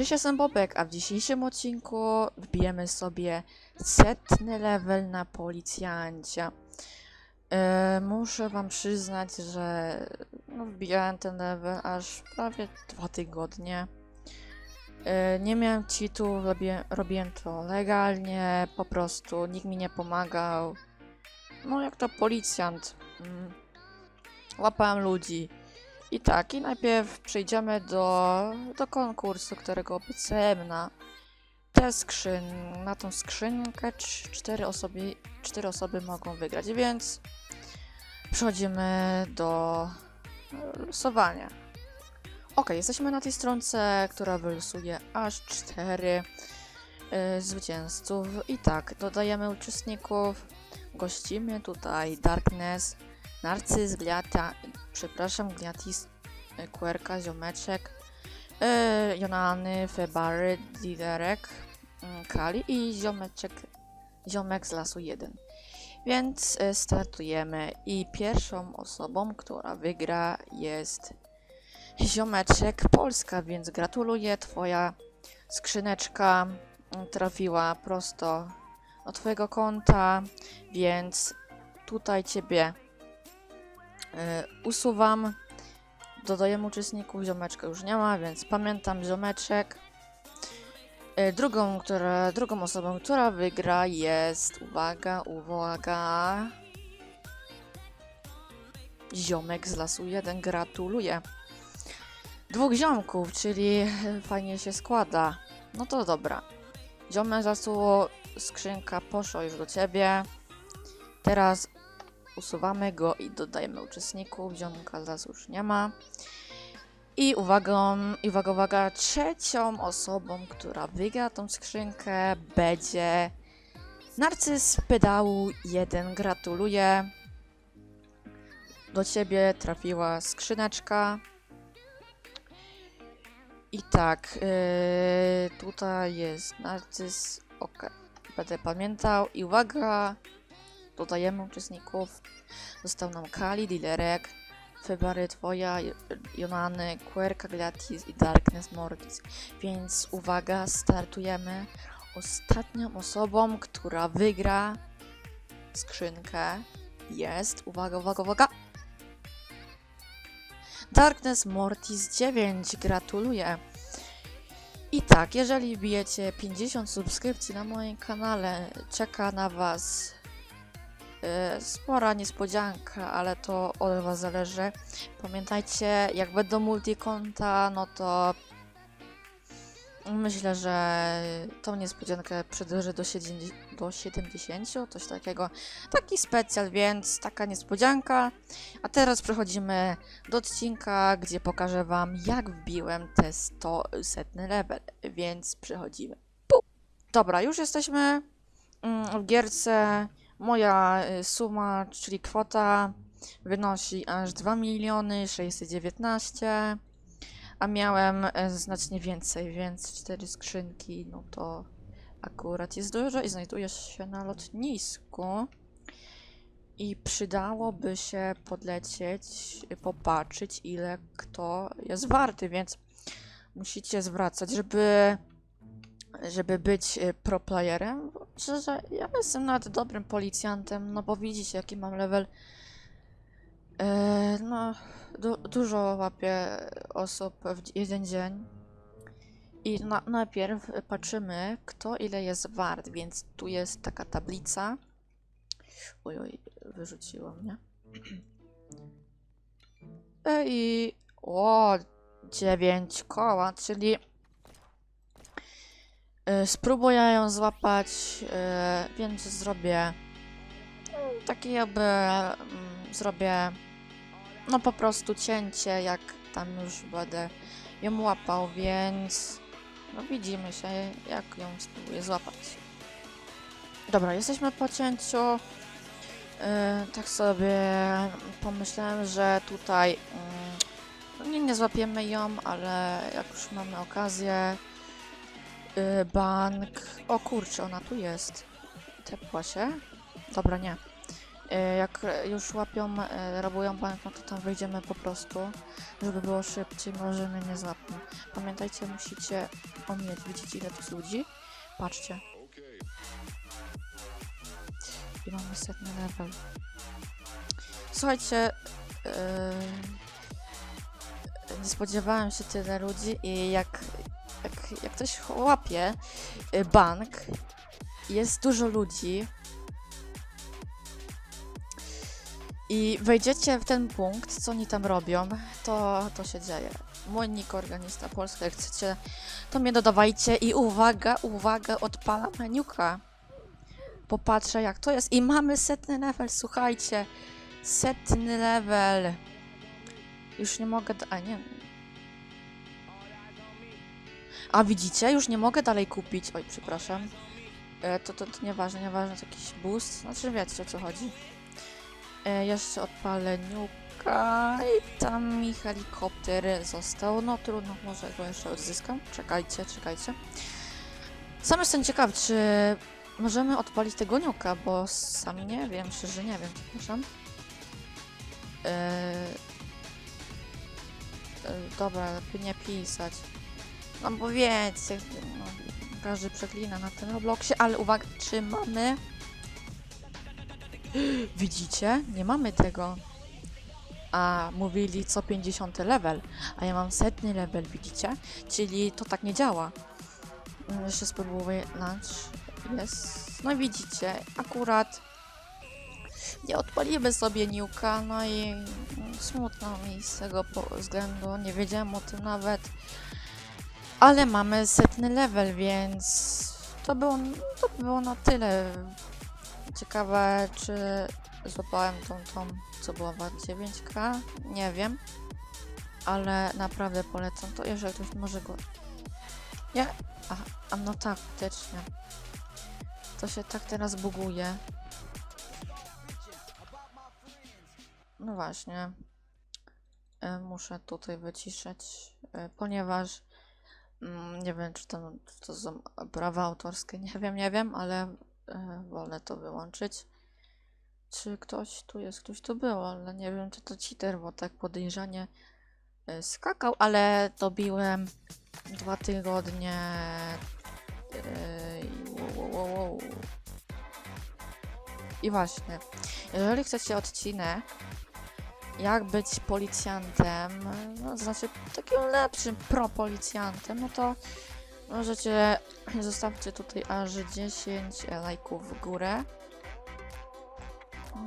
Cześć, jestem Bobek, a w dzisiejszym odcinku wbijemy sobie setny level na policjancie. E, muszę wam przyznać, że no, wbijałem ten level aż prawie dwa tygodnie. E, nie miałem cheatów, robię, robiłem to legalnie, po prostu nikt mi nie pomagał. No jak to policjant. Mm, łapałem ludzi. I tak, i najpierw przejdziemy do, do konkursu, którego obiecałem na tę skrzyn, na tą skrzynkę cz- cztery osoby, cztery osoby mogą wygrać, więc przechodzimy do e, losowania. Ok, jesteśmy na tej stronce, która wylosuje aż cztery e, zwycięzców. I tak, dodajemy uczestników. Gościmy tutaj Darkness, Narcyz, Gliata, przepraszam, Gliatis, e, Querka, Ziomeczek, e, Jonany, Febary, Diderek, mm, Kali i Ziomeczek, Ziomek z lasu 1. Więc e, startujemy i pierwszą osobą, która wygra jest Ziomeczek Polska, więc gratuluję, twoja skrzyneczka mm, trafiła prosto do twojego konta, więc tutaj ciebie usuwam. Dodajemy uczestników, ziomeczka już nie ma, więc pamiętam ziomeczek. E, Drugą, która, drugą osobą, która wygra jest, uwaga, uwaga, ziomek z lasu 1. Gratuluję. Dwóch ziomków, czyli fajnie się składa. No to dobra. Ziomek z lasu, skrzynka poszła już do ciebie. Teraz usuwamy go i dodajemy uczestników. Ziomka zaraz już nie ma. I uwaga, uwaga, uwaga, trzecią osobą, która wygra tą skrzynkę będzie Narcyz Pedału 1. Gratuluję. Do ciebie trafiła skrzyneczka. I tak, yy, tutaj jest Narcyz. Ok, będę pamiętał. I uwaga, dodajemy uczestników. Został nam Kali, Dilerek, Febary Twoja, Jo- Jonany, Querka, Glatis i Darkness Mortis. Więc uwaga, startujemy. Ostatnią osobą, która wygra skrzynkę jest, uwaga, uwaga, uwaga, Darkness Mortis 9. Gratuluję. I tak, jeżeli wbijecie 50 subskrypcji na moim kanale, czeka na Was spora niespodzianka, ale to od Was zależy. Pamiętajcie, jak będą multikonta, no to myślę, że tą niespodziankę przedłużę do 70, do 70, coś takiego. Taki specjal, więc taka niespodzianka. A teraz przechodzimy do odcinka, gdzie pokażę Wam, jak wbiłem te 100 setny level, więc przechodzimy. Pu! Dobra, już jesteśmy mm, w gierce. Moja y, suma, czyli kwota, wynosi aż 2 miliony 619, a miałem e, znacznie więcej, więc 4 skrzynki, no to akurat jest dużo i znajdujesz się na lotnisku. I przydałoby się podlecieć, y, popatrzeć, ile kto jest warty, więc musicie zwracać, żeby, żeby być y, pro playerem. Szczerze, ja jestem nawet dobrym policjantem, no bo widzicie, jaki mam level. E, no, du dużo łapię osób w jeden dzień. I na najpierw patrzymy, kto ile jest wart, więc tu jest taka tablica. Oj, oj, wyrzuciło mnie. E, I o, 9 koła, czyli spróbuję ją złapać, e, więc zrobię mm, takie jakby mm, zrobię no po prostu cięcie, jak tam już będę ją łapał, więc no widzimy się, jak ją spróbuję złapać. Dobra, jesteśmy po cięciu. Yy, tak sobie pomyślałem, że tutaj yy, nie, nie złapiemy ją, ale jak już mamy okazję, yy, bank. O kurczę, ona tu jest. Tepła się. Dobra, nie. E, Jak już łapią, e, rabują bank, no to tam wejdziemy po prostu, żeby było szybciej, może mnie nie złapią. Pamiętajcie, musicie omijać. Widzicie ile tu jest ludzi? Patrzcie. I mamy setny level. Słuchajcie, yy, nie spodziewałem się tyle ludzi i jak, jak, ktoś łapie y, bank, jest dużo ludzi i wejdziecie w ten punkt, co oni tam robią, to, to się dzieje. Mój organista Polska, jak chcecie, to mnie dodawajcie i uwaga, uwaga, odpalam meniuka. Popatrzę jak to jest i mamy setny level, słuchajcie. Setny level. Już nie mogę. A nie. A widzicie? Już nie mogę dalej kupić. Oj, przepraszam. E, to, to, to nieważne, nieważne, to jakiś boost. Znaczy wiecie o co chodzi. E, jeszcze odpalę niuka i tam mi helikopter został. No trudno, może go jeszcze odzyskam. Czekajcie, czekajcie. Sam jestem ciekaw, czy możemy odpalić tego niuka, bo sami nie wiem, szczerze nie wiem, przepraszam. Eee, e, dobra, lepiej nie pisać. No bo wiecie, no, każdy przeklina na tym Robloxie, ale uwaga, czy mamy... Widzicie? Nie mamy tego. A mówili co 50 level, a ja mam setny level, widzicie? Czyli to tak nie działa. Mm, Jeszcze spróbuję lunch. Jest. No widzicie, akurat nie odpalimy sobie niuka, no i smutno mi z tego względu, nie wiedziałem o tym nawet. Ale mamy setny level, więc to było, to było na tyle. Ciekawe, czy złapałem tą, tą, co była wart 9k, nie wiem. Ale naprawdę polecam to, jeżeli ktoś może go... Nie? A no tak, faktycznie. To się tak teraz buguje. No właśnie. E, Muszę tutaj wyciszać, e, ponieważ nie wiem, czy to, to są prawa autorskie, nie wiem, nie wiem, ale e, wolę to wyłączyć. Czy ktoś tu jest, ktoś tu był, ale nie wiem, czy to cheater, bo tak podejrzanie e, skakał, ale dobiłem dwa tygodnie e, wow, wow, wow. I właśnie, jeżeli chcecie odcinek, jak być policjantem, no to znaczy takim lepszym pro-policjantem, no to możecie, zostawcie tutaj aż 10 lajków w górę.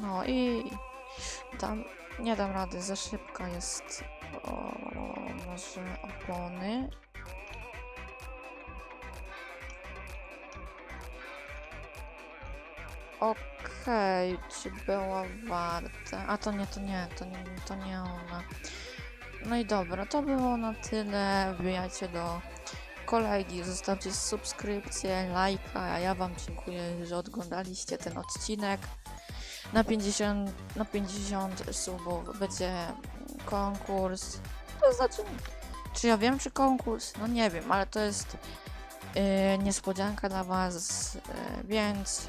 No i tam nie dam rady, za szybka jest o, może opony. Okej, czy była warta? A to nie, to nie, to nie, to nie ona. No i dobra, to było na tyle. Wbijajcie do kolegi, zostawcie subskrypcję, lajka, a ja wam dziękuję, że oglądaliście ten odcinek. Na 50, na 50 subów będzie konkurs. To znaczy, czy ja wiem, czy konkurs? No nie wiem, ale to jest yy, niespodzianka dla was, yy, więc